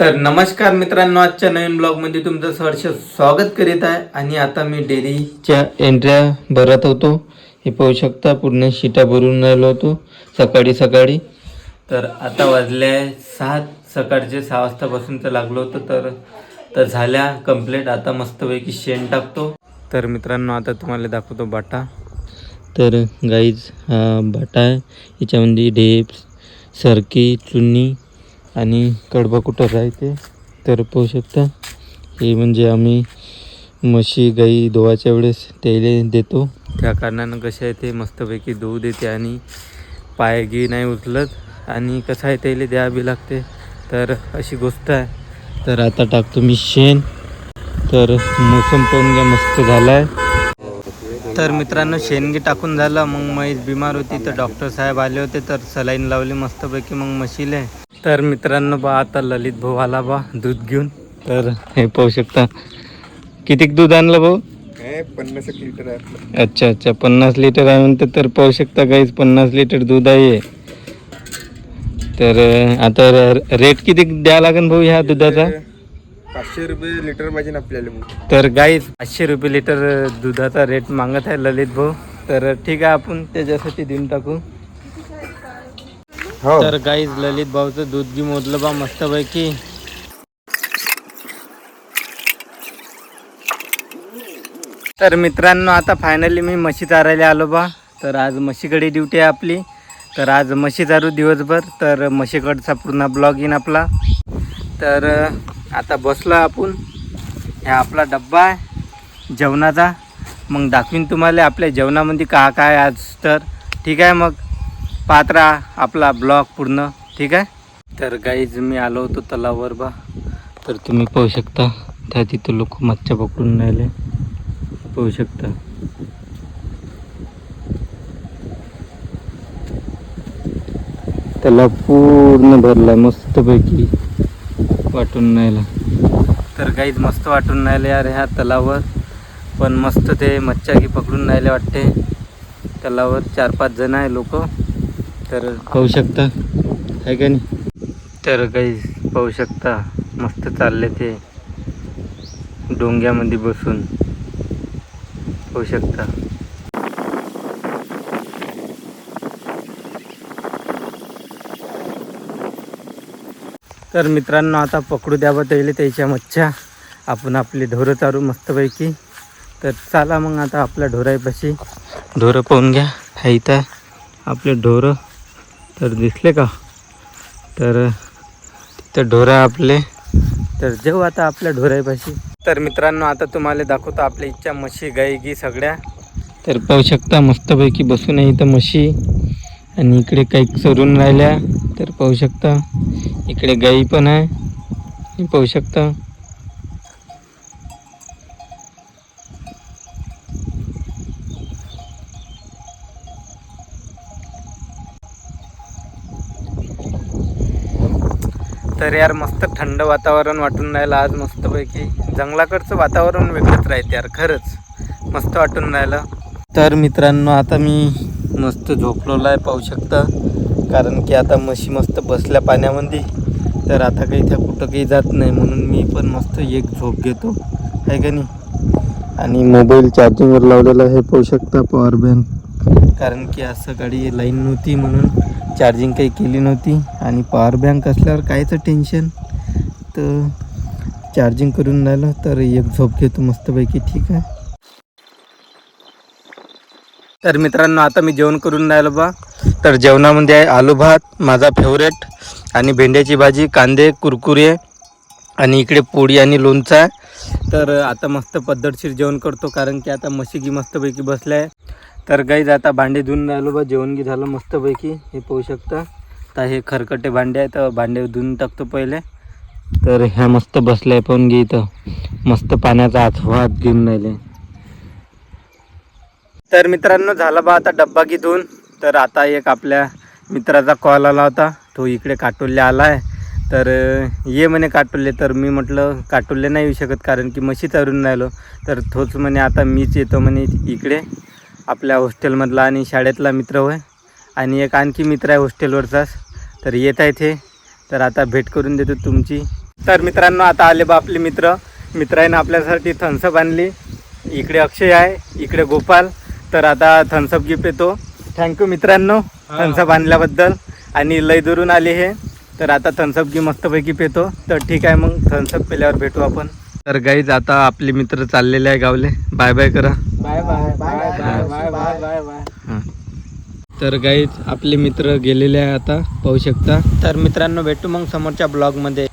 तर नमस्कार मित्रांनो आजच्या नवीन ब्लॉगमध्ये तुमचं सहर्ष स्वागत करीत आहे. आणि आता मी डेअरीच्या एंट्र्या भरत होतो. हे पाहू शकता पूर्ण शिटा भरून राहिलो होतो सकाळी सकाळी. तर आता वाजले आहे सात सकाळचे सहा वाजतापासूनचं लागलो होतं तर तर झाल्या कंप्लीट आता मस्तपैकी शेण टाकतो. तर मित्रांनो आता तुम्हाला दाखवतो बाटा. तर गाईज हा बाटा आहे. याच्यामध्ये ढेप सरकी चुन्नी आणि कडबा कुठं राहते? तर पाहू शकता. हे म्हणजे आम्ही म्हशी गाई धुवाच्या वेळेस त्याला देतो. त्या कारणानं कसं आहे ते मस्तपैकी धुवू देते आणि पाय गी नाही उचलत. आणि कसं आहे त्याला द्यावी लागते. तर अशी गोष्ट आहे. तर आता टाकतो मी शेण. तर मोसम पण घ्या मस्त झाला आहे तर मित्रांनो शेणगी टाकून झालं. मग म्हैस बिमार होती तर डॉक्टर साहेब आले होते तर सलाईन लावली मस्तपैकी. मग म्हशीले. तर मित्रांनो बा आता ललित भाऊ आला बा दूध घेऊन. तर हे पाहू शकता. कितीक दूध आणलं भाऊ? पन्नास लिटर आहे अच्छा अच्छा. पन्नास लिटर आहे म्हणते तर पाहू शकता काहीच पन्नास लिटर दूध आहे तर आता रेट किती द्यावा लागेल भाऊ ह्या दुधाचा? पाचशे रुपये लिटर पाहिजे ना आपल्याला मग. तर गाईज पाचशे रुपये लिटर दुधाचा रेट मागत आहे ललित भाऊ. तर ठीक आहे आपण त्याच्यासाठी देऊन टाकू. हो. तर गाईज ललित भाऊचं दूध घी मोजलं बा मस्तपैकी. तर मित्रांनो आता फायनली मी म्हशी चारायला आलो बा. तर आज म्हशीकडे ड्युटी आहे आपली. तर आज म्हशी चारू दिवसभर. तर म्हशीकडचा पूर्ण ब्लॉग येईन आपला. तर आता बसलो आपण. हा आपला डब्बा आहे जेवणाचा. मग दाखवीन तुम्हाला आपल्या जेवणामध्ये का काय आज तर. ठीक आहे मग. पात्रा आपला ब्लॉग पूर्ण. ठीक आहे? तर गाईज मी आलो होतो तलावर बा. तर तुम्ही पाहू शकता त्या तिथं लोक मच्छा पकडून राहिले. पाहू शकता. त्याला पूर्ण भरला मस्तपैकी. वाटून राहिला तर काहीच मस्त वाटून राहिले यार ह्या तलावर पण मस्त ते मच्छा की पकडून राहिले वाटते. तलावर चार पाच जण आहे लोक. तर पाहू शकता. आहे का नाही? तर काही पाहू शकता. मस्त चालले ते डोंग्यामध्ये बसून. पाहू शकता. तर मित्रांनो आता पकडू द्यावं त्याला त्याच्या मच्छा आपण आपली ढोरं चारू मस्तपैकी. तर चला मग आता आपल्या ढोराईपाशी. ढोरं पाहून घ्या. हा इथं आपले ढोरं. तर दिसले का? तर तिथं ढोरं आपले. तर जेव्हा आता आपल्या ढोराईपाशी. तर मित्रांनो आता तुम्हाला दाखवतो आपल्या इच्छा म्हशी गाई गी सगळ्या. तर पाहू शकता मस्तपैकी बसून आहे इथं म्हशी. आणि इकडे काही चरून राहिल्या. तर पाहू शकता इकडे गाई पण आहे. पाहू शकता. तर यार मस्त थंड वातावरण वाटून राहिलं आज मस्तपैकी. जंगलाकडचं वातावरण वेगळंच राहते यार खरंच. मस्त वाटून राहिलं. तर मित्रांनो आता मी मस्त झोपलेलो आहे पाहू शकता. कारण की आता म्हशी मस्त बसल्या पाण्यामध्ये. तर आता काही त्या कुठं काही जात नाही म्हणून मी पण मस्त एक झोप घेतो. आहे का नाही? आणि मोबाईल चार्जिंगवर लावलेला हे पाहू शकता पॉवर बँक कारण की आज सकाळी लाईन नव्हती म्हणून चार्जिंग काही केली नव्हती. आणि पॉवर बँक असल्यावर कायचं टेन्शन तर चार्जिंग करून राहिलं तर एक झोप घेतो मस्तपैकी ठीक आहे. तर मित्रांनो आता मी जेवण करून राहिलो बा. तर जेवणामध्ये आहे आलू भात माझा फेवरेट आणि भेंड्याची भाजी कांदे कुरकुरे आणि इकडे पोळी आणि लोणचं आहे. तर आता मस्त पद्धतशीर जेवण करतो कारण की आता मशिकी मस्तपैकी बसल्या. आहे तर गाईज आता भांडे धुवून राहिलो बा जेवण की झालं मस्तपैकी हे पाहू शकता. तर हे खरकटे भांडे आहे तर भांडे धुवून टाकतो पहिले. तर ह्या मस्त बसल्या पण घे इथं. मस्त पाण्याचा आस्वाद घेऊन राहिले. तर मित्रांनो झाला बा आता डब्बा घेऊन तर आता एक आपल्या मित्राचा कॉल आला होता. तो इकडे काटोल्ले आला आहे तर ये म्हणे काटोल्ले. तर मी म्हटलं काटोल्ले नाही येऊ शकत कारण की म्हशी चरून राहिलो तर तोच म्हणे आता मीच येतो म्हणे इकडे आपल्या हॉस्टेलमधला आणि शाळेतला मित्र होय. आणि एक आणखी मित्र आहे हॉस्टेलवरचाच तर येत आहे ते तर आता भेट करून देतो तुमची. तर मित्रांनो आता आले बा आपले मित्र. मित्राने आपल्यासाठी थम्सअप आणली. इकडे अक्षय आहे. इकडे गोपाल. तर आता थम्सअप गिफ्ट येतो थँक्यू मित्रांनो थम्सअप आणल्याबद्दल. आणि लय दुरून आले हे. तर आता थम्सअप घे मस्तपैकी पेतो. तर ठीक आहे मग थम्सअप पेल्यावर भेटू आपण. तर गाईज आता आपले मित्र चाललेले आहे गावले. बाय बाय करा. Bye bye bye bye bye तर गाईज आपले मित्र गेलेले आहे आता. पाहू शकता. तर मित्रांनो भेटू मग समोरच्या ब्लॉगमध्ये